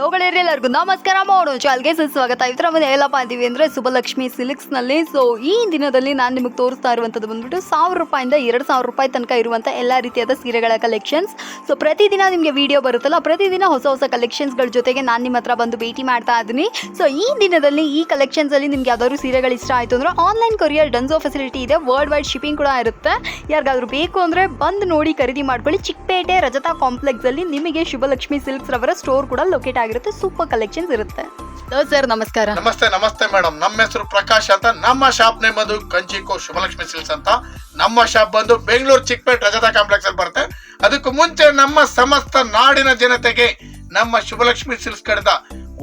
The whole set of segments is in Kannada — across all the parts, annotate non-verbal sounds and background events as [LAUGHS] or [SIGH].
ಲೋಗಳಿರಿ ಎಲ್ಲರಿಗೂ. ನಮಸ್ಕಾರ ಮಾಡೋಣ ಚಾಲ್ಗೆ ಸ್ವಾಗತ ಇದ್ರ ಮುಂದೆ ಎಲ್ಲಪ್ಪ ಅಂತೀವಿ ಅಂದರೆ ಸುಬ್ಬಲಕ್ಷ್ಮಿ ಸಿಲ್ಕ್ಸ್ನಲ್ಲಿ. ಸೊ ಈ ದಿನದಲ್ಲಿ ನಾನು ನಿಮಗೆ ತೋರಿಸ್ತಾ ಇರುವಂಥದ್ದು ಬಂದ್ಬಿಟ್ಟು ಸಾವಿರ ರೂಪಾಯಿಂದ ಎರಡು ಸಾವಿರ ರೂಪಾಯಿ ತನಕ ಇರುವಂಥ ಎಲ್ಲ ರೀತಿಯಾದ ಸೀರೆಗಳ ಕಲೆಕ್ಷನ್ಸ್ ಸೊ ಪ್ರತಿದಿನ ನಿಮಗೆ ವಿಡಿಯೋ ಬರುತ್ತಲ್ಲ, ಪ್ರತಿದಿನ ಹೊಸ ಹೊಸ ಕಲೆಕ್ಷನ್ಸ್ಗಳ ಜೊತೆಗೆ ನಾನು ನಿಮ್ಮ ಹತ್ರ ಬಂದು ಭೇಟಿ ಮಾಡ್ತಾ ಇದ್ದೀನಿ. ಸೊ ಈ ದಿನದಲ್ಲಿ ಈ ಕಲೆಕ್ಷನ್ಸಲ್ಲಿ ನಿಮ್ಗೆ ಯಾವ್ದಾದ್ರು ಸೀರೆಗಳು ಇಷ್ಟ ಆಯ್ತು ಅಂದ್ರೆ ಆನ್ಲೈನ್ ಕೊರಿಯರ್ ಡನ್ಸೋ ಫೆಸಿಲಿಟಿ ಇದೆ. ವರ್ಲ್ಡ್ ವೈಡ್ ಶಿಪ್ಪಿಂಗ್ ಕೂಡ ಇರುತ್ತೆ. ಯಾರಿಗಾದ್ರೂ ಬೇಕು ಅಂದ್ರೆ ಬಂದು ನೋಡಿ ಖರೀದಿ ಮಾಡ್ಕೊಳ್ಳಿ. ಚಿಕ್ಕಪೇಟೆ ರಜತಾ ಕಾಂಪ್ಲೆಕ್ಸ್ ಅಲ್ಲಿ ನಿಮಗೆ ಶುಭಲಕ್ಷ್ಮಿ ಸಿಲ್ಕ್ಸ್ ರವರ ಸ್ಟೋರ್ ಕೂಡ ಲೊಕೇಟ್ ಆಗಿರುತ್ತೆ ಸೂಪರ್ ಕಲೆಕ್ಷನ್ಸ್ ಇರುತ್ತೆ. ಸರ್ ನಮಸ್ಕಾರ. ನಮಸ್ತೆ ನಮಸ್ತೆ ಮೇಡಮ್ ನಮ್ಮ ಹೆಸರು ಪ್ರಕಾಶ್ ಅಂತ. ನಮ್ಮ ಶಾಪ್ ನೇಮ್ ಅದು ಕಂಚಿಕೋ ಶುಭಲಕ್ಷ್ಮಿ ಸಿಲ್ಸ್ ಅಂತ. ನಮ್ಮ ಶಾಪ್ ಬಂದು ಬೆಂಗಳೂರು ಚಿಕ್ಕಪೇಟ್ ರಜತಾ ಕಾಂಪ್ಲೆಕ್ಸ್ ಅಲ್ಲಿ ಬರುತ್ತೆ. ಅದಕ್ಕೂ ಮುಂಚೆ ನಮ್ಮ ಸಮಸ್ತ ನಾಡಿನ ಜನತೆಗೆ ನಮ್ಮ ಶುಭಲಕ್ಷ್ಮಿ ಸಿಲ್ಸ್ ಕಡೆದ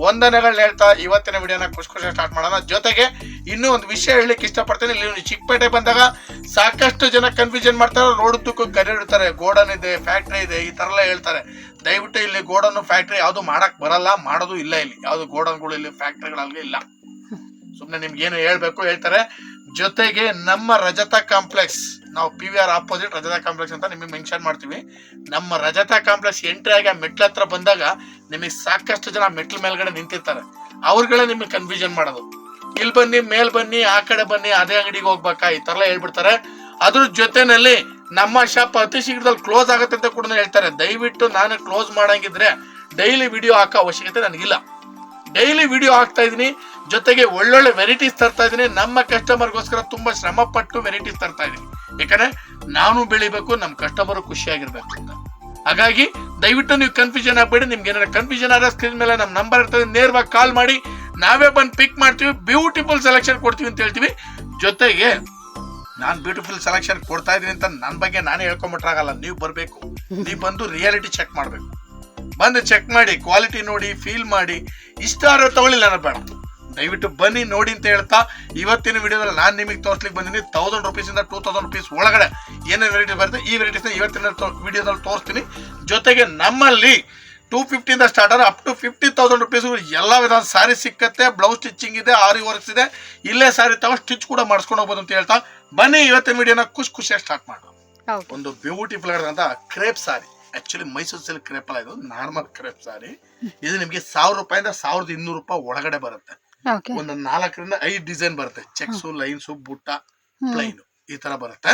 ವಂದನೆಗಳನ್ನ ಹೇಳ್ತಾ ಇವತ್ತಿನ ವಿಡಿಯೋನ ಖುಷಿ ಖುಷಿ ಸ್ಟಾರ್ಟ್ ಮಾಡೋಣ. ಜೊತೆಗೆ ಇನ್ನೂ ಒಂದು ವಿಷಯ ಹೇಳಲಿಕ್ಕೆ ಇಷ್ಟಪಡ್ತೀನಿ. ಇಲ್ಲಿ ಚಿಕ್ಕಪೇಟೆ ಬಂದಾಗ ಸಾಕಷ್ಟು ಜನ ಕನ್ಫ್ಯೂಷನ್ ಮಾಡ್ತಾರೆ. ರೋಡ್ ತುಕ್ಕ ಕರೆಯಿಡ್ತಾರೆ ಗೋಡನ್ ಇದೆ ಫ್ಯಾಕ್ಟ್ರಿ ಇದೆ, ಈ ಥರ ಎಲ್ಲ ಹೇಳ್ತಾರೆ. ದಯವಿಟ್ಟು ಇಲ್ಲಿ ಗೋಡನ್ ಫ್ಯಾಕ್ಟ್ರಿ ಯಾವುದು ಮಾಡಕ್ ಬರಲ್ಲ. ಮಾಡೋದು ಇಲ್ಲ ಇಲ್ಲಿ. ಯಾವುದು ಗೋಡನ್ಗಳು ಇಲ್ಲಿ ಫ್ಯಾಕ್ಟ್ರಿಗಳಲ್ಲಿ ಇಲ್ಲ. ಸುಮ್ಮನೆ ನಿಮ್ಗೆ ಏನು ಹೇಳ್ಬೇಕು ಹೇಳ್ತಾರೆ. ಜೊತೆಗೆ ನಮ್ಮ ರಜತ ಕಾಂಪ್ಲೆಕ್ಸ್ ನಾವು P V R opposite Rajatha complex ಅಂತ ನಿಮಗೆ ಮೆನ್ಷನ್ ಮಾಡ್ತೀವಿ. ನಮ್ಮ ರಜತಾ ಕಾಂಪ್ಲೆಕ್ಸ್ ಎಂಟ್ರಿ ಆಗಿ ಆ ಮೆಟ್ಲ ಹತ್ರ ಬಂದಾಗ ನಿಮಗೆ ಸಾಕಷ್ಟು ಜನ ಮೆಟ್ಲ ಮೇಲ್ಗಡೆ ನಿಂತಿರ್ತಾರೆ. ಅವ್ರುಗಳೇ ನಿಮಗೆ ಕನ್ಫ್ಯೂಷನ್ ಮಾಡೋದು. ಇಲ್ಲಿ ಬನ್ನಿ, ಮೇಲ್ ಬನ್ನಿ, ಆ ಕಡೆ ಬನ್ನಿ, ಅದೇ ಅಂಗಡಿಗೆ ಹೋಗ್ಬೇಕಾ? ಈ ತರ ಎಲ್ಲ ಹೇಳ್ಬಿಡ್ತಾರೆ. ಅದ್ರ ಜೊತೆನಲ್ಲಿ ನಮ್ಮ ಶಾಪ್ ಅತಿ ಶೀಘ್ರದಲ್ಲಿ ಕ್ಲೋಸ್ ಆಗುತ್ತೆ ಅಂತ ಕೂಡ ಹೇಳ್ತಾರೆ. ದಯವಿಟ್ಟು ನಾನು ಕ್ಲೋಸ್ ಮಾಡಂಗಿದ್ರೆ ಡೈಲಿ ವಿಡಿಯೋ ಹಾಕೋ ಅವಶ್ಯಕತೆ ನನಗಿಲ್ಲ. ಡೈಲಿ ವಿಡಿಯೋ ಹಾಕ್ತಾ ಇದ್ದೀನಿ. ಜೊತೆಗೆ ಒಳ್ಳೊಳ್ಳೆ ವೆರೈಟೀಸ್ ತರ್ತಾ ಇದ್ದೀನಿ. ನಮ್ಮ ಕಸ್ಟಮರ್ಗೋಸ್ಕರ ತುಂಬಾ ಶ್ರಮಪಟ್ಟು ವೆರೈಟೀಸ್ ತರ್ತಾ ಇದೀನಿ ಯಾಕಂದ್ರೆ ನಾನು ಬೆಳಿಬೇಕು ನಮ್ಮ ಕಸ್ಟಮರ್ ಖುಷಿಯಾಗಿರ್ಬೇಕು ಅಂತ. ಹಾಗಾಗಿ ದಯವಿಟ್ಟು ನೀವು ಕನ್ಫ್ಯೂಷನ್ ಆಗ್ಬೇಡಿ, ನಿಮ್ಗೆ ಏನಾರ ಕನ್ಫ್ಯೂಷನ್ ಆದ್ರೆ ಸ್ಕ್ರೀನ್ ಮೇಲೆ ನಮ್ಮ ನಂಬರ್ ಇರ್ತದೆ, ನೇರವಾಗಿ ಕಾಲ್ ಮಾಡಿ. ನಾವೇ ಬಂದು ಪಿಕ್ ಮಾಡ್ತೀವಿ ಬ್ಯೂಟಿಫುಲ್ ಸೆಲೆಕ್ಷನ್ ಕೊಡ್ತೀವಿ ಅಂತ ಹೇಳ್ತೀವಿ. ಜೊತೆಗೆ ನಾನು ಬ್ಯೂಟಿಫುಲ್ ಸೆಲೆಕ್ಷನ್ ಕೊಡ್ತಾ ಇದೀನಿ ಅಂತ ನನ್ನ ಬಗ್ಗೆ ನಾನೇ ಹೇಳ್ಕೊಂಬಿಟ್ರಾಗಲ್ಲ ನೀವು ಬರಬೇಕು. ನೀವು ಬಂದು ರಿಯಾಲಿಟಿ ಚೆಕ್ ಮಾಡಬೇಕು. ಬಂದು ಚೆಕ್ ಮಾಡಿ ಕ್ವಾಲಿಟಿ ನೋಡಿ ಫೀಲ್ ಮಾಡಿ, ಇಷ್ಟ ಆದ್ರೆ ತಗೊಳ್ಳಿಲ್ಲ ನಾನು ಬೇಡ. ದಯವಿಟ್ಟು ಬನ್ನಿ ನೋಡಿ ಅಂತ ಹೇಳ್ತಾ ಇವತ್ತಿನ ವಿಡಿಯೋದಲ್ಲಿ ನಾನು ನಿಮಗೆ ತೋರಿಸ್ಲಿಕ್ಕೆ ಬಂದಿನಿ ತೌಸಂಡ್ ರುಪೀಸಿಂದ ಟೂ ತೌಸಂಡ್ ರುಪೀಸ್ ಒಳಗಡೆ ಏನೇನು ವೆರೈಟಿ ಬರುತ್ತೆ ಈ ವೆರೈಟೀಸ್ನ ಇವತ್ತಿನ ವಿಡಿಯೋದಲ್ಲಿ ತೋರಿಸ್ತೀನಿ. ಜೊತೆಗೆ ನಮ್ಮಲ್ಲಿ ಟೂ ಫಿಫ್ಟಿಯಿಂದ ಸ್ಟಾರ್ಟ್ ಆದ್ರೆ up to fifty thousand rupees ಎಲ್ಲ ವಿಧದ ಸಾರಿ ಸಿಕ್ಕತ್ತೆ ಬ್ಲೌಸ್ ಸ್ಟಿಚಿಂಗ್ ಇದೆ ಆರಿ ವರ್ಕ್ಸ್ ಇದೆ. ಇಲ್ಲೇ ಸಾರಿ ತಗೊಂಡು ಸ್ಟಿಚ್ ಕೂಡ ಮಾಡಿಸ್ಕೊಂಡು ಹೋಗ್ಬೋದು ಅಂತ ಹೇಳ್ತಾ ಬನ್ನಿ ಇವತ್ತಿನ ವಿಡಿಯೋನ ಖುಷಿ ಖುಷಿಯಾಗಿ ಸ್ಟಾರ್ಟ್ ಮಾಡೋಣ. ಒಂದು ಬ್ಯೂಟಿಫುಲ್ ಅಂತ crepe sari actually Mysuru silk crepe ಅಲ್ಲ ಇದು ನಾರ್ಮಲ್ ಕ್ರೇಪ್ ಸಾರಿ ಇದು ನಿಮಗೆ ಸಾವಿರ ರೂಪಾಯಿಂದ ಸಾವಿರದ ಇನ್ನೂರು ರೂಪಾಯಿ ಒಳಗಡೆ ಬರುತ್ತೆ. ಒಂದು ನಾಲ್ಕರಿಂದ ಐದು ಡಿಸೈನ್ ಬರುತ್ತೆ. ಚೆಕ್ಸು ಲೈನ್ಸು ಬುಟ್ಟ ಪ್ಲೈನ್ ಈ ತರ ಬರುತ್ತೆ.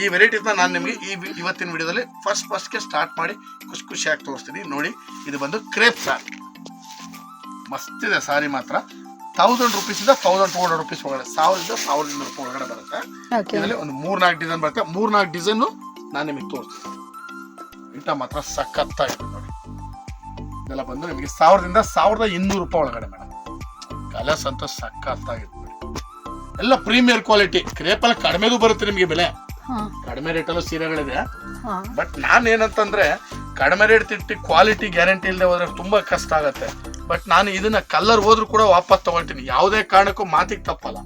ಈ ವೆರೈಟಿಸ್ ನಾನು ನಿಮಗೆ ಈ ಇವತ್ತಿನ ವಿಡಿಯೋದಲ್ಲಿ ಫಸ್ಟ್ ಫಸ್ಟ್ಗೆ ಸ್ಟಾರ್ಟ್ ಮಾಡಿ ಖುಷಿ ಖುಷಿಯಾಗಿ ತೋರಿಸ್ತೀನಿ. ನೋಡಿ ಇದು ಬಂದು ಕ್ರೇಪ್ ಸಾರಿ. ಮಸ್ತ್ ಇದೆ ಸಾರಿ ಮಾತ್ರ. ತೌಸಂಡ್ ರುಪೀಸಿಂದ ತೌಸಂಡ್ ಟೂ ಹಂಡ್ರೆಡ್ ರುಪೀಸ್ ಒಳಗಡೆ ಸಾವಿರದಿಂದ ಸಾವಿರದ ಇನ್ನೂರು ರೂಪಾಯಿ ಒಳಗಡೆ ಬರುತ್ತೆ. ಒಂದು ಇದರಲ್ಲಿ ಒಂದು ಮೂರ್ನಾಲ್ಕು ಡಿಸೈನ್ ಬರುತ್ತೆ. ಮೂರ್ನಾಲ್ಕು ಡಿಸೈನು ನಾನು ನಿಮಗೆ ತೋರಿಸ್ತೀನಿ. ಇಂಟ ಮಾತ್ರ ಸಖತ್ತಾಗಿದೆ ನೋಡಿ. ಇದೆಲ್ಲ ಬಂದು ನಿಮಗೆ ಸಾವಿರದಿಂದ ಸಾವಿರದ ಇನ್ನೂರು ರೂಪಾಯಿ ಒಳಗಡೆ ಮೇಡಮ್. ಕಲರ್ಸ್ ಅಂತ ಸಕ್ಕತ್ತಾಗಿತ್ತು ಎಲ್ಲ ಪ್ರೀಮಿಯರ್ ಕ್ವಾಲಿಟಿ. ಕ್ರೇಪಲ್ಲಿ ಕಡಿಮೆದು ಬರುತ್ತೆ ನಿಮಗೆ ಬೆಲೆ. ಕಡಿಮೆ ಕಡಿಮೆ ರೇಟಲ್ಲೂ ಸೀರೆಗಳಿದೆ. ಬಟ್ ನಾನು ಏನಂತಂದ್ರೆ ಕಡಿಮೆ ರೇಟ್ ತಿಟ್ಟಿ ಕ್ವಾಲಿಟಿ ಗ್ಯಾರಂಟಿ ಇಲ್ಲದೆ ಹೋದ್ರೆ ತುಂಬಾ ಕಷ್ಟ ಆಗುತ್ತೆ. ಬಟ್ ನಾನು ಇದನ್ನ ಕಲರ್ ಹೋದ್ರೂ ಕೂಡ ವಾಪಸ್ ತಗೊಳ್ತೀನಿ. ಯಾವುದೇ ಕಾರಣಕ್ಕೂ ಮಾತಿಗೆ ತಪ್ಪಲ್ಲ.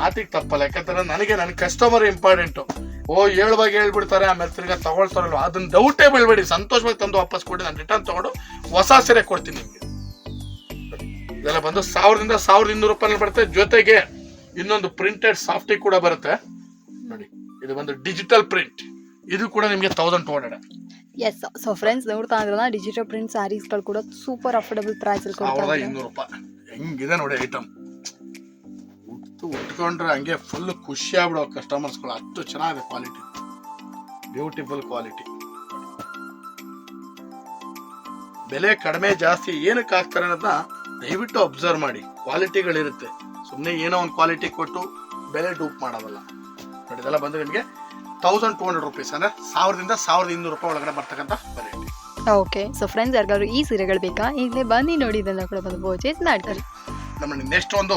ಮಾತಿಗೆ ತಪ್ಪಲ್ಲ. ಯಾಕಂದ್ರೆ ನನಗೆ ನನ್ನ ಕಸ್ಟಮರ್ ಇಂಪಾರ್ಟೆಂಟು ಓ ಹೇಳುವಾಗ ಹೇಳ್ಬಿಡ್ತಾರೆ ಆಮೇಲೆ ತಿರ್ಗಾ ತಗೊಳ್ತಾರಲ್ವ? ಅದನ್ನ ಡೌಟೇ ಬೀಳ್ಬೇಡಿ. ಸಂತೋಷವಾಗಿ ತಂದು ವಾಪಸ್ ಕೊಡಿ. ನಾನು ರಿಟರ್ನ್ ತಗೊಂಡು ಹೊಸ ಸೀರೆ ಕೊಡ್ತೀನಿ ನಿಮಗೆ. ಇದೆಲ್ಲ ಬಂದು ಸಾವಿರದಿಂದ ಸಾವಿರದ ಇನ್ನೂರು ರೂಪಾಯಿ ಬರುತ್ತೆ. ಜೊತೆಗೆ ಇನ್ನೊಂದು ಪ್ರಿಂಟೆಡ್ ಸಾಫ್ಟಿ ಕೂಡ ಬರುತ್ತೆ. ನೋಡಿ ಇದು ಒಂದು ಡಿಜಿಟಲ್ ಪ್ರಿಂಟ್ ಇದು ಕೂಡ ನಿಮಗೆ thousand two hundred yes so friends ನೋಡ್ತಾ ಇದ್ರಲ್ಲ ಡಿಜಿಟಲ್ ಪ್ರಿಂಟ್ ಸ್ಯಾರೀಸ್ಗಳು ಕೂಡ ಸೂಪರ್ ಅಫೋರ್ಡಬಲ್ ಪ್ರೈಸ್ ಅಲ್ಲಿ ಕೊಡ್ತಾರೆ ಇನ್ನೂರು ರೂಪಾಯಿ. ಹೆಂಗಿದೆ ನೋಡಿ ಐಟಮ್ ಉಟ್ಟು ಉಟ್ಕೊಂಡ್ರೆ ಹಂಗೆ ಫುಲ್ ಖುಷಿ ಆಗ್ಬಿಡೋ ಕಸ್ಟಮರ್ಸ್ಗಳು ಅಷ್ಟು ಚೆನ್ನಾಗಿದೆ ಕ್ವಾಲಿಟಿ ಬ್ಯೂಟಿಫುಲ್ ಕ್ವಾಲಿಟಿ ಬೆಲೆ ಕಡಿಮೆ ಜಾಸ್ತಿ ಏನಕ್ಕೆ ಹಾಕ್ತಾರೆ ಅನ್ನೋದನ್ನ ದಯವಿಟ್ಟು ಅಬ್ಸರ್ವ್ ಮಾಡಿ. ಕ್ವಾಲಿಟಿಗಳಿರುತ್ತೆ ಸುಮ್ಮನೆ ಏನೋ ಒಂದು ಕ್ವಾಲಿಟಿ ಕೊಟ್ಟು ಬೆಲೆ ಡೂಪ್ ಮಾಡೋದಲ್ಲ. ನೋಡಿ ಇದೆಲ್ಲ ಬಂದು ನಿಮಗೆ ತೌಸಂಡ್ ಟೂ ಹಂಡ್ರೆಡ್ ರುಪೀಸ್ ಅಂದ್ರೆ ಸಾವಿರದಿಂದ ಸಾವಿರದ ಇನ್ನೂರು ರೂಪಾಯಿ ಒಳಗಡೆ ಬರ್ತಕ್ಕಂಥ ವೆರೈಟಿ ಓಕೆ ಸೊ ಫ್ರೆಂಡ್ಸ್ ಯಾರಿಗಾದ್ರು ಈ ಸೀರೆಗಳು ಬೇಕಾ? ಈಗಲೇ ಬನ್ನಿ ನೋಡಿ ಇದನ್ನ ಕೂಡ ಬಂದು ಪರ್ಚೇಸ್ ಮಾಡ್ತಾರೆ. ನಮ್ಮ ನೆಕ್ಸ್ಟ್ ಒಂದು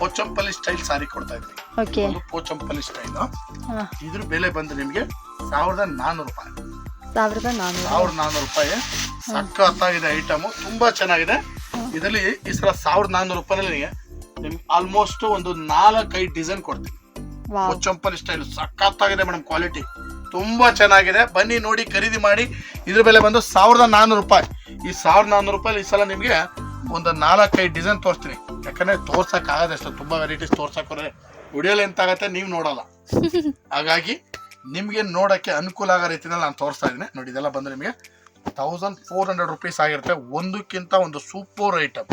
ಪೋಚಂಪಲ್ಲಿ ಸ್ಟೈಲ್ ಸಾರಿ ಕೊಡ್ತಾ ಇದ್ವಿ ಓಕೆ ಒಂದು ಪೋಚಂಪಲ್ಲಿ ಸ್ಟೈಲ್ ಇದ್ರ ಬೆಲೆ ಬಂದು ನಿಮಗೆ ಸಾವಿರದ ನಾನ್ನೂರು ರೂಪಾಯಿ. ಸಾವಿರದ ನಾನ್ನೂರು ಸಾವಿರದ ನಾನ್ನೂರು ರೂಪಾಯಿ. ಸಕ್ಕತ್ತಾಗಿದೆ ಐಟಮು ತುಂಬಾ ಚೆನ್ನಾಗಿದೆ. ಇದರಲ್ಲಿ ಈ ಸಲ ಸಾವಿರದ ನಾನ್ನೂರು ರೂಪಾಯಿನಲ್ಲಿ ನಿಮ್ಗೆ ಆಲ್ಮೋಸ್ಟ್ ಒಂದು ನಾಲ್ಕೈದು ಡಿಸೈನ್ ಕೊಡ್ತೀನಿ. ಚಂಪಲ್ ಸ್ಟೈಲ್ ಸಖತ್ತಾಗಿದೆ ಮೇಡಮ್ ಕ್ವಾಲಿಟಿ ತುಂಬಾ ಚೆನ್ನಾಗಿದೆ. ಬನ್ನಿ ನೋಡಿ ಖರೀದಿ ಮಾಡಿ. ಇದ್ರ ಬೆಲೆ ಬಂದು ಸಾವಿರದ ನಾನ್ನೂರು ರೂಪಾಯಿ. ಈ ಸಾವಿರದ ನಾನ್ನೂರು ರೂಪಾಯಿ ಈ ಸಲ ನಿಮಗೆ ಒಂದು ನಾಲ್ಕೈದು ಡಿಸೈನ್ ತೋರಿಸ್ತೀನಿ. ಯಾಕಂದ್ರೆ ತೋರ್ಸಕ್ ಆಗದಷ್ಟು ತುಂಬಾ ವೆರೈಟೀಸ್ ತೋರ್ಸಕ್ ಹೋದ್ರೆ ವಿಡಿಯೋಲಿ ಎಂತ ಆಗತ್ತೆ ನೀವು ನೋಡಲ್ಲ. [LAUGHS] ಹಾಗಾಗಿ ನಿಮ್ಗೆ ನೋಡಕ್ಕೆ ಅನುಕೂಲ ಆಗೋ ರೀತಿಯಲ್ಲಿ ನಾನು ತೋರಿಸ್ತಾ ಇದ್ದೀನಿ. ನೋಡಿ ಇದೆಲ್ಲ ಬಂದು ನಿಮಗೆ ತೌಸಂಡ್ ಫೋರ್ ಹಂಡ್ರೆಡ್ ರುಪೀಸ್ ಆಗಿರುತ್ತೆ. ಒಂದಕ್ಕಿಂತ ಒಂದು ಸೂಪರ್ ಐಟಮ್.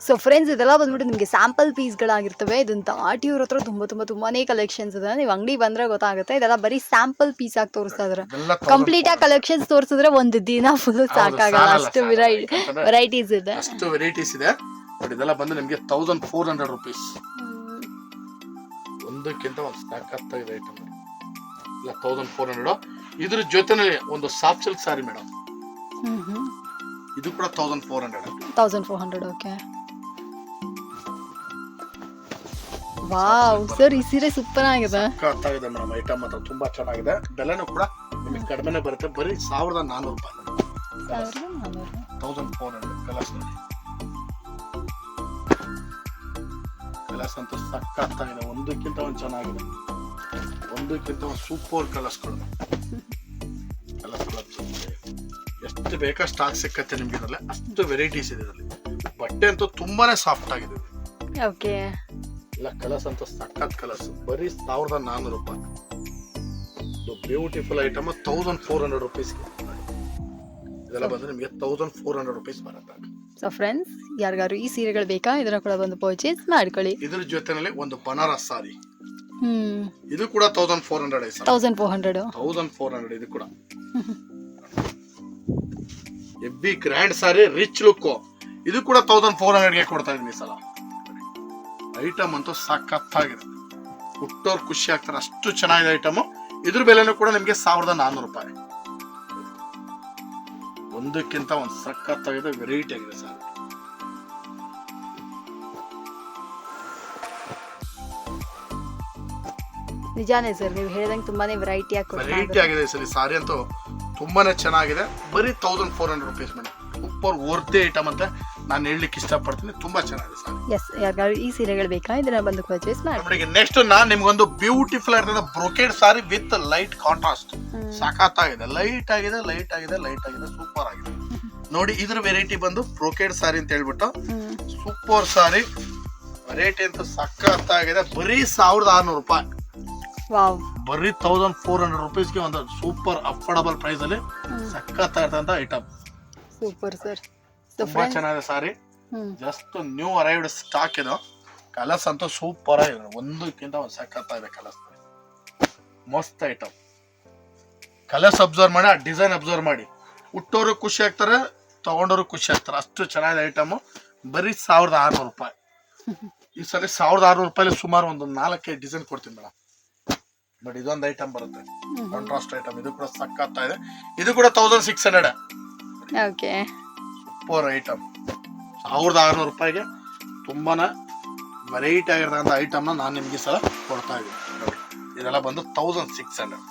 ಸೊ ಫ್ರೆಂಡ್ಸ್ ಇದೆಲ್ಲ ಬಂದ್ಬಿಟ್ಟು ನಿಮಗೆ ಸ್ಯಾಂಪಲ್ ಪೀಸ್ಗಳಾಗಿರ್ತವೆ ಇದನ್ನ ದಾಟಿಯವ್ರ ಹತ್ರ ತುಂಬ ತುಂಬ ತುಂಬಾನೇ ಕಲೆಕ್ಷನ್ಸ್ ಇದೆ. ನೀವು ಅಂಗಡಿ ಬಂದ್ರೆ ಗೊತ್ತಾಗುತ್ತೆ. ಇದೆಲ್ಲ ಬರೀ ಸ್ಯಾಂಪಲ್ ಪೀಸ್ ಆಗಿ ತೋರಿಸ್ತಾ ಇದಾರೆ. ಕಂಪ್ಲೀಟ್ ಆಗಿ ಕಲೆಕ್ಷನ್ಸ್ ತೋರಿಸಿದ್ರೆ ಒಂದು ದಿನ ಫುಲ್ ಸಾಕಾಗಲ್ಲ. ಅಷ್ಟು. ವೆರೈಟೀಸ್ ಇದೆ. ಅಷ್ಟು ವೆರೈಟೀಸ್ ಇದೆ. ಬಟ್ ಇದೆಲ್ಲ ಬಂದು ನಿಮಗೆ ತೌಸಂಡ್ ಫೋರ್ ಹಂಡ್ರೆಡ್ ರುಪೀಸ್ ಒಂದಕ್ಕಿಂತ ಒಂದು ಸಖತ್ತಾಗಿದೆ ಐಟಮ್ ಇಲ್ಲ ತೌಸಂಡ್ ಫೋರ್ ಹಂಡ್ರೆಡ್ ಇದ್ರ ಜೊತೆನೇ ಒಂದು ಸಾಫ್ಟ್ ಸಿಲ್ಕ್ ಸಾರಿ ಮೇಡಮ್ ಇದು ಕೂಡ thousand four hundred thousand four hundred okay wow sir ಈ ಸೀರೆ ಸೂಪರ್ ಆಗಿದೆ. ಸಖತ್ತಾಗಿದೆ ಮೇಡಮ್ ಐಟಮ್ ಮಾತ್ರ ತುಂಬಾ ಚೆನ್ನಾಗಿದೆ. ಬೆಲೆನೂ ಕೂಡ ನಿಮಗೆ ಕಡಿಮೆನೇ ಬರುತ್ತೆ. ಬರೀ ಸಾವಿರದ ನಾನ್ನೂರು ರೂಪಾಯಿ. Thousand four hundred colours colours ಅಂತೂ ಸಖತ್ತಾಗಿದೆ. ಒಂದಕ್ಕಿಂತ ಒಂದು ಚೆನ್ನಾಗಿದೆ. ಒಂದಕ್ಕಿಂತ ಒಂದು ಸೂಪರ್ ಕಲರ್ಸ್ಗಳು ಎಷ್ಟು ಬೇಕಾ ಸ್ಟಾಕ್ ಸಿಕ್ಕತ್ತೆ ನಿಮ್ಗೆ ಇದರಲ್ಲಿ ಅಷ್ಟು ವೆರೈಟೀಸ್ ಇದೆ ಇದರಲ್ಲಿ. ಬಟ್ಟೆ ಅಂತೂ ತುಂಬಾನೇ ಸಾಫ್ಟ್ ಆಗಿದೆ. ಓಕೆ ಇಲ್ಲ ಕಲರ್ಸ್ ಅಂತ ಸಖತ್ ಕಲರ್ಸ್ ಬರೀ ಸಾವಿರದ ನಾನ್ನೂರು ರೂಪಾಯಿ. Beautiful item thousand four hundred ರುಪೀಸ್ಗೆ ಇದೆಲ್ಲ ಬಂದ್ರೆ ನಿಮಗೆ ತೌಸಂಡ್ ಫೋರ್ ಹಂಡ್ರೆಡ್ ರುಪೀಸ್ ಬರುತ್ತೆ ಸೊ ಫ್ರೆಂಡ್ಸ್ ಯಾರಿಗಾರು ಈ ಸೀರೆಗಳು ಬೇಕಾ? ಇದರ ಕೂಡ ಬಂದು ಪರ್ಚೇಸ್ ಮಾಡ್ಕೊಳ್ಳಿ. ಇದ್ರ ಜೊತೆನಲ್ಲಿ ಒಂದು ಬನಾರಸ್ ಸಾರಿ. ಇದು ಕೂಡ thousand four hundred thousand four hundred thousand four hundred ಇದು ಕೂಡ. ಎಬ್ಬಿ ಗ್ರ್ಯಾಂಡ್ ಸಾರಿ ರಿಚ್ ಲುಕ್ ಇದು ಕೂಡ ತೌಸಂಡ್ ಫೋರ್ ಹಂಡ್ರೆಡ್ಗೆ ಕೊಡ್ತಾ ಇದೀನಿ ಈ ಸಲ. ಐಟಮ್ ಅಂತೂ ಸಖತ್ತಾಗಿದೆ. ಹುಟ್ಟೋರ್ ಖುಷಿ ಆಗ್ತಾರೆ. ಅಷ್ಟು ಚೆನ್ನಾಗಿದೆ ಐಟಮ್ ಇದ್ರ ಬೆಲೆನೂ ಕೂಡ ನಿಮಗೆ ಸಾವಿರದ ನಾನ್ನೂರು ರೂಪಾಯಿ. ಒಂದಕ್ಕಿಂತ ಒಂದು ಸಖತ್ತಾಗಿದೆ ವೆರೈಟಿ ಆಗಿದೆ ಸರ್ ನಿಜಾನೇ ಸರ್ ನೀವು ಹೇಳಿದಂಗೆ ತುಂಬಾನೇ ವೆರೈಟಿ ಆಗಿ ವೆರೈಟಿ ಆಗಿದೆ ಸರಿ ಸಾರಿ ಅಂತೂ ತುಂಬಾನೇ ಚೆನ್ನಾಗಿದೆ. ಬರೀ thousand four hundred rupees madam super worthy item ಅಂತ ನಾನು ಹೇಳಲಿಕ್ಕೆ ಇಷ್ಟಪಡ್ತೀನಿ. ತುಂಬಾ ಚೆನ್ನಾಗಿದೆ ಸರ್. ಎಸ್ ಯಾರಿಗಾರು ಈ ಸೀರೆಗಳು ಬೇಕಾ? ಇದನ್ನ ಬಂದು ಪರ್ಚೇಸ್ ಮಾಡಿ. ನೆಕ್ಸ್ಟ್ ನಾನು ನಿಮ್ಗೊಂದು ಬ್ಯೂಟಿಫುಲ್ ಆಗಿರೋ brocade sari with light contrast ಸಖತ್ತಾಗಿದೆ ಲೈಟ್ ಆಗಿದೆ ಲೈಟ್ ಆಗಿದೆ ಲೈಟ್ ಆಗಿದೆ ಸೂಪರ್ ಆಗಿದೆ. ನೋಡಿ ಇದ್ರ ವೆರೈಟಿ ಬಂದು ಬ್ರೊಕೇಡ್ ಸಾರಿ ಅಂತ ಹೇಳ್ಬಿಟ್ಟು ಸೂಪರ್ ಸಾರಿ ವೆರೈಟಿ ಅಂತ ಸಖತ್ತಾಗಿದೆ ಬರೀ ಸಾವಿರದ ಆರ್ನೂರು ರೂಪಾಯಿ. ಬರೀ ತೌಸಂಡ್ ಫೋರ್ ಹಂಡ್ರೆಡ್ ರುಪೀಸ್ಗೆ ಒಂದು ಸೂಪರ್ ಅಫೋರ್ಡಬಲ್ ಪ್ರೈಸ್ ಅಲ್ಲಿ ಸಖತ್ತಾಗಿರ್ತಂತ ಐಟಮ್ ಸೂಪರ್ ಸರ್ ತುಂಬಾ ಚೆನ್ನಾಗಿದೆ sari just new arrived stock ಇದು. ಕಲರ್ಸ್ ಅಂತೂ ಸೂಪರ್ ಆಗಿದೆ ಒಂದಕ್ಕಿಂತ ಒಂದು ಸಖತ್ತಾಗಿದೆ ಕಲರ್ಸ್ ಮಸ್ತ್ ಐಟಮ್ ಕಲರ್ಸ್ ಅಬ್ಸರ್ವ್ ಮಾಡಿ ಆ ಡಿಸೈನ್ ಅಬ್ಸರ್ವ್ ಮಾಡಿ. ಹುಟ್ಟೋರು ಖುಷಿ ಆಗ್ತಾರೆ ತಗೊಂಡೋರು ಖುಷಿ ಆಗ್ತಾರೆ. ಅಷ್ಟು ಚೆನ್ನಾಗಿದೆ ಐಟಮು ಬರೀ ಸಾವಿರದ ಆರುನೂರು ರೂಪಾಯಿ. ಈ ಸಲ ಸಾವಿರದ ಆರುನೂರು ರೂಪಾಯಿ ಸುಮಾರು ಒಂದು ನಾಲ್ಕೈದು ಡಿಸೈನ್ ಕೊಡ್ತೀನಿ ಮೇಡಮ್. ಬಟ್ ಇದೊಂದು ಐಟಮ್ ಬರುತ್ತೆ. ಕಾಂಟ್ರಾಸ್ಟ್ ಐಟಮ್ ಇದು ಕೂಡ ಸಖತ್ತಾ ಇದೆ ಇದು ಕೂಡ thousand six hundred okay. Super item ಸಾವಿರದ ಆರುನೂರು ರೂಪಾಯಿಗೆ ತುಂಬಾ ವೆರೈಟಿ ಆಗಿರ್ತಕ್ಕಂಥ ಐಟಮ್ನ ನಾನು ನಿಮಗೆ ಸಲ ಕೊಡ್ತಾ ಇದ್ದೀನಿ. ನೋಡಿ ಇದೆಲ್ಲ ಬಂದು ತೌಸಂಡ್ ಸಿಕ್ಸ್ ಹಂಡ್ರೆಡ್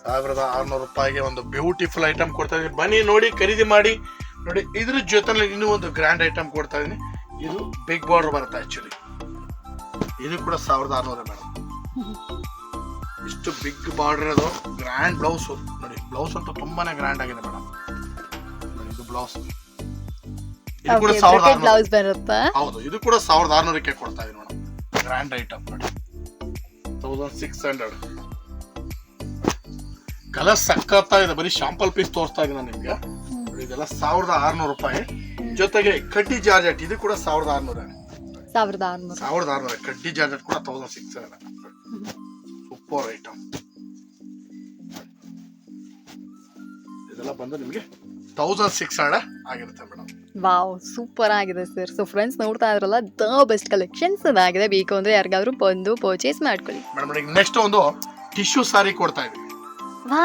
ಸಾವಿರದ ಆರುನೂರು ರೂಪಾಯಿಗೆ ಒಂದು ಬ್ಯೂಟಿಫುಲ್ ಐಟಮ್ ಕೊಡ್ತಾ ಇದ್ದೀನಿ. ಬನ್ನಿ ನೋಡಿ ಖರೀದಿ ಮಾಡಿ. ನೋಡಿ ಇದ್ರ ಜೊತೆ ಇನ್ನೂ ಒಂದು ಗ್ರ್ಯಾಂಡ್ ಐಟಮ್ ಕೊಡ್ತಾ ಇದ್ದೀನಿ. ಇದು ಬಿಗ್ ಬಾರ್ಡರ್ ಬರುತ್ತೆ ಆಕ್ಚುಲಿ ಇದು ಕೂಡ ಸಾವಿರದ ಆರ್ನೂರ ಮೇಡಮ್ ಇಷ್ಟು ಬಿಗ್ ಬಾರ್ಡರ್ ಅದು ಗ್ರ್ಯಾಂಡ್ ಬ್ಲೌಸ್ ನೋಡಿ ಬ್ಲೌಸ್ ಅಂತೂ ತುಂಬಾನೇ ಗ್ರ್ಯಾಂಡ್ ಆಗಿದೆ ಮೇಡಮ್ ಇದು ಬ್ಲೌಸ್ ಇದು ಕೂಡ ಸಾವಿರದ ಹೌದು ಇದು ಕೂಡ ಸಾವಿರದ ಆರುನೂರಕ್ಕೆ ಕೊಡ್ತಾ ಇದೀನಿ ಮೇಡಮ್ ಗ್ರ್ಯಾಂಡ್ ಐಟಮ್ ನೋಡಿ. ತೌಸಂಡ್ ಸಿಕ್ಸ್ ಹಂಡ್ರೆಡ್ ಕಲರ್ ಸಕ್ಕತ್ತಾ ಇದೆ. ಬರೀ ಶಾಂಪಲ್ ಪೀಸ್ ತೋರಿಸ್ತಾ ಇದ್ದೀನಿ ನಿಮ್ಗೆ. ಇದೆಲ್ಲ ಸಾವಿರದ ಆರುನೂರು ರೂಪಾಯಿ. ಜೊತೆಗೆ ಕಟ್ಟಿ ಜಾರ್ಜೆಟ್ ಇದು ಕೂಡ ಸಾವಿರದ ಆರುನೂರ. ಸಾವಿರದ ಆರ್ನೂರು. ಸಾವಿರದ ಆರುನೂರ. ಕಡ್ಡಿ ಜಾಕೆಟ್ ಕೂಡ thousand six hundred super item ಇದೆಲ್ಲ ಬಂದು ನಿಮಗೆ ತೌಸಂಡ್ ಸಿಕ್ಸ್ ಹಂಡ್ರೆಡ್ ಆಗಿರುತ್ತೆ ಮೇಡಮ್. ವಾವ್ ಸೂಪರ್ ಆಗಿದೆ ಸರ್ ಸೊ ಫ್ರೆಂಡ್ಸ್ ನೋಡ್ತಾ ಇದ್ರಲ್ಲ ದ ಬೆಸ್ಟ್ ಕಲೆಕ್ಷನ್ಸ್ ಆಗಿದೆ ಬೇಕು ಅಂದ್ರೆ ಯಾರಿಗಾದ್ರೂ ಬಂದು ಪರ್ಚೇಸ್ ಮಾಡ್ಕೊಳ್ಳಿ. ಮೇಡಮ್ ಈಗ ನೆಕ್ಸ್ಟ್ ಒಂದು ಟಿಶ್ಯೂ ಸಾರಿ ಕೊಡ್ತಾ ಇದೀವಿ ವಾ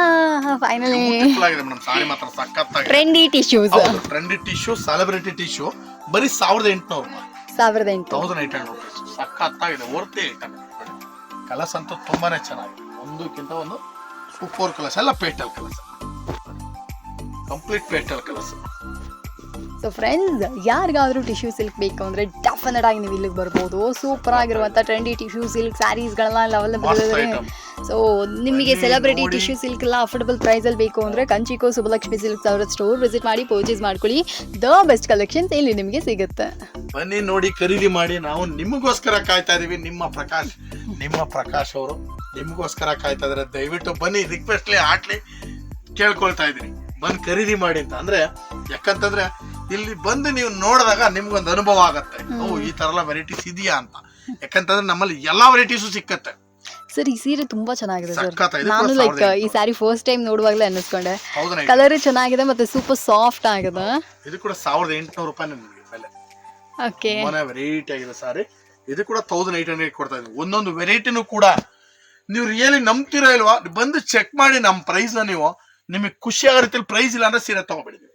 ಫೈನಲಿ ಬ್ಯೂಟಿಫುಲ್ ಆಗಿದೆ ಮೇಡಮ್. ಸಾರಿ ಮಾತ್ರ ಸಖತ್ತಾಗಿದೆ. Trendy tissues trendy tissue celebrity tissue ಬರೀ ಸಾವಿರದ ಎಂಟುನೂರು ರೂಪಾಯಿ. ಸಾವಿರದ ಎಂಟು. ತೌಸಂಡ್ ಏಟ್ ಹಂಡ್ರೆಡ್ ರುಪೀಸ್ ಸಖತ್ತಾಗಿದೆ. ವರ್ತಿ ಕಲರ್ಸ್ ಅಂತೂ ತುಂಬಾನೇ ಚೆನ್ನಾಗಿದೆ. ಒಂದಕ್ಕಿಂತ ಒಂದು ಸೂಪರ್ ಕಲರ್ಸ್ ಎಲ್ಲ petal ಕಲಸ complete pastel colours so friends ಯಾರಿಗಾದ್ರೂ ಟಿಶ್ಯೂ ಸಿಲ್ಕ್ ಬೇಕು ಅಂದ್ರೆ ಡೆಫಿನೆಟ್ ಆಗಿ ನೀವು ಇಲ್ಲಿಗೆ ಬರ್ಬೋದು. ಸೂಪರ್ ಆಗಿರುವಂಥ ಟ್ರೆಂಡಿ ಟಿಶ್ಯೂ ಸಿಲ್ಕ್ ಸ್ಯಾರೀಸ್ಗಳನ್ನ ಅವೈಲೇಬಲ್ ಇದೆ ಸೊ ನಿಮಗೆ ಸೆಲೆಬ್ರಿಟಿ ಟಿಶ್ಯೂ ಸಿಲ್ಕ್ ಎಲ್ಲ ಅಫೋರ್ಡಬಲ್ ಪ್ರೈಸಲ್ಲಿ ಬೇಕು ಅಂದರೆ ಕಂಚಿಕೋ ಸುಬಲಕ್ಷ್ಮಿ ಸಿಲ್ಕ್ಸ್ ಅವರ ಸ್ಟೋರ್ ವಿಸಿಟ್ ಮಾಡಿ ಪರ್ಚೇಸ್ ಮಾಡ್ಕೊಳ್ಳಿ. ದ ಬೆಸ್ಟ್ ಕಲೆಕ್ಷನ್ಸ್ ಇಲ್ಲಿ ನಿಮಗೆ ಸಿಗುತ್ತೆ. ಬನ್ನಿ ನೋಡಿ ಖರೀದಿ ಮಾಡಿ. ನಾವು ನಿಮಗೋಸ್ಕರ ಕಾಯ್ತಾ ಇದೀವಿ. ನಿಮ್ಮ ಪ್ರಕಾಶ್ ನಿಮ್ಮ ಪ್ರಕಾಶ್ ಅವರು ನಿಮಗೋಸ್ಕರ ಕಾಯ್ತಾ ಇದ್ದಾರೆ ದಯವಿಟ್ಟು ಬನ್ನಿ ರಿಕ್ವೆಸ್ಟ್ಲಿ ಆಟ್ಲಿ ಕೇಳ್ಕೊಳ್ತಾ ಇದೀನಿ ಬಂದು ಖರೀದಿ ಮಾಡಿ ಅಂತ. ಅಂದ್ರೆ ಯಾಕಂತಂದ್ರೆ ಇಲ್ಲಿ ಬಂದು ನೀವು ನೋಡಿದಾಗ ನಿಮ್ಗೊಂದು ಅನುಭವ ಆಗತ್ತೆ. ಓ ಈ ತರ ಎಲ್ಲ ವೆರೈಟೀಸ್ ಇದೆಯಾ ಅಂತ. ಯಾಕಂತಂದ್ರೆ ನಮ್ಮಲ್ಲಿ ಎಲ್ಲಾ ವೆರೈಟೀಸು ಸಿಕ್ಕತ್ತೆ. ಸರ್ ಈ ಸೀರೆ ತುಂಬಾ ಚೆನ್ನಾಗಿದೆ ಸರ್. ನಾನು ಲೈಕ್ ಈ ಸಾರಿ ಫಸ್ಟ್ ಟೈಮ್ ನೋಡುವಾಗಲೇ ಅನ್ನಿಸ್ಕೊಂಡೆ. ಕಲರ್ ಚೆನ್ನಾಗಿದೆ ಮತ್ತೆ ಸೂಪರ್ ಸಾಫ್ಟ್ ಆಗಿದೆ. ಇದು ಕೂಡ ಸಾವಿರದ ಎಂಟುನೂರು ರೂಪಾಯಿ ನಿಮಗೆ ಬೆಲೆ. ಓಕೆ ವೆರೈಟಿ ಆಗಿದೆ ಸಾರಿ ಇದು ಕೂಡ ತೌಸಂಡ್ ಏಟ್ ಹಂಡ್ರೆಡ್ ಕೊಡ್ತಾ ಇದ್ದೀನಿ. ಒಂದೊಂದು ವೆರೈಟಿನೂ ಕೂಡ ನೀವು ರಿಯಲಿ ನಂಬ್ತಿರೋ ಇಲ್ವಾ ಬಂದು ಚೆಕ್ ಮಾಡಿ ನಮ್ಮ ಪ್ರೈಸ್ನ ನೀವು. ನಿಮಗೆ ಖುಷಿ ಆಗೋ ರೀತಿಯಲ್ಲಿ ಪ್ರೈಸ್ ಇಲ್ಲ ಅಂದ್ರೆ ಸೀರೆ ತಗೊಂಡ್ಬಿಡಿದ್ವಿ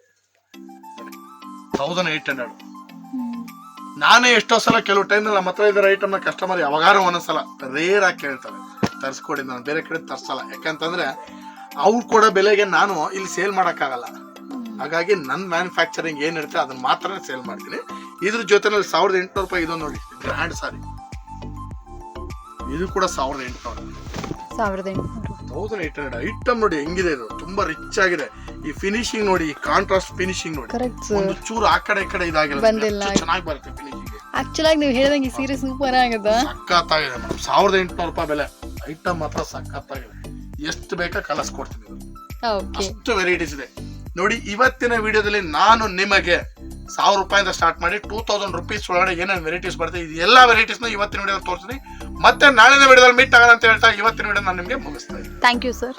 ತೌಸಂಡ್ ಏಟ್ ಹಂಡ್ರೆಡ್ ನಾನೇ ಎಷ್ಟೋ ಸಲ ಕೆಲವು ಟೈಮ್ ನಮ್ಮ ಹತ್ರ ಇದ್ರ ಐಟಮ್ನ ಕಸ್ಟಮರ್ ಯಾವಾಗಾರು ಒಂದೊಂದ್ಸಲ ರೇರ್ ಆಗಿ ಕೇಳ್ತಾರೆ. ತರ್ಸ್ಕೊಡಿ ನಾನು ಬೇರೆ ಕಡೆ ತರ್ಸಲ್ಲ. ಯಾಕಂತಂದ್ರೆ ಅವ್ರು ಕೂಡ ಬೆಲೆಗೆ ನಾನು ಇಲ್ಲಿ ಸೇಲ್ ಮಾಡೋಕ್ಕಾಗಲ್ಲ. ಹಾಗಾಗಿ ನನ್ನ ಮ್ಯಾನುಫ್ಯಾಕ್ಚರಿಂಗ್ ಏನಿರುತ್ತೆ ಅದನ್ನ ಮಾತ್ರ ಸೇಲ್ ಮಾಡ್ತೀನಿ. ಇದ್ರ ಜೊತೆನಲ್ಲಿ ಸಾವಿರದ ಎಂಟುನೂರು ರೂಪಾಯಿ ಇದೊಂದು ನೋಡಿ ಗ್ರ್ಯಾಂಡ್ ಸಾರಿ. ಇದು ಕೂಡ ಸಾವಿರದ ಎಂಟುನೂರು. ಸಾವಿರದ ಎಂಟುನೂರು. ತೌಸಂಡ್ ಏಟ್ ಹಂಡ್ರೆಡ್ ಐಟಮ್ ನೋಡಿ ಹೆಂಗಿದೆ ಇದು? ತುಂಬಾ ರಿಚ್ ಆಗಿದೆ. ಈ ಫಿನಿಶಿಂಗ್ ನೋಡಿ ಕಾಂಟ್ರಾಸ್ಟ್ ಫಿನಿಶಿಂಗ್ ನೋಡಿ ಕರೆಕ್ಟ್ ಒಂದು ಚೂರು ಆ ಕಡೆ ಈ ಕಡೆ ಇದಾಗಿಲ್ಲ ಬಂದಿಲ್ಲ. ಚೆನ್ನಾಗಿ ಬರುತ್ತೆ ಫಿನಿಶಿಂಗ್ ಆಕ್ಚುಲ್ ಆಗಿ ನೀವು ಹೇಳಿದಂಗೆ ಈ ಸೀರೆ ಸೂಪರ್ ಆಗಿದೆ ಸಖತ್ತಾಗಿದೆ ಮೇಡಮ್ ಸಾವಿರದ ಎಂಟುನೂರು ರೂಪಾಯಿ ಬೆಲೆ. ಐಟಮ್ ಮಾತ್ರ ಸಖತ್ತಾಗಿದೆ. ಎಷ್ಟು ಬೇಕಾ ಕಲಸ್ಕೊಡ್ತೀನಿ ಇದು. ಓಕೆ ಅಷ್ಟು ವೆರೈಟೀಸ್ ಇದೆ. ನೋಡಿ ಇವತ್ತಿನ ವಿಡಿಯೋದಲ್ಲಿ ನಾನು ನಿಮಗೆ ಸಾವಿರ ರೂಪಾಯಿಂದ ಸ್ಟಾರ್ಟ್ ಮಾಡಿ ಟೂ ತೌಸಂಡ್ ರುಪೀಸ್ ಒಳಗಡೆ ಏನೇನು ವೆರೈಟೀಸ್ ಬರುತ್ತೆ ಇದು ಎಲ್ಲ ವೆರೈಟೀಸ್ನ ಇವತ್ತಿನ ವಿಡಿಯೋದಲ್ಲಿ ತೋರಿಸ್ತೀನಿ. ಮತ್ತೆ ನಾಳಿನ ವಿಡಿಯೋದಲ್ಲಿ ಮೀಟ್ ಆಗೋಣ ಅಂತ ಹೇಳ್ತಾ ಇವತ್ತಿನ ವಿಡಿಯೋ ನಾನು ನಿಮಗೆ ಮುಗಿಸ್ತಾ ಥ್ಯಾಂಕ್ ಯು ಸರ್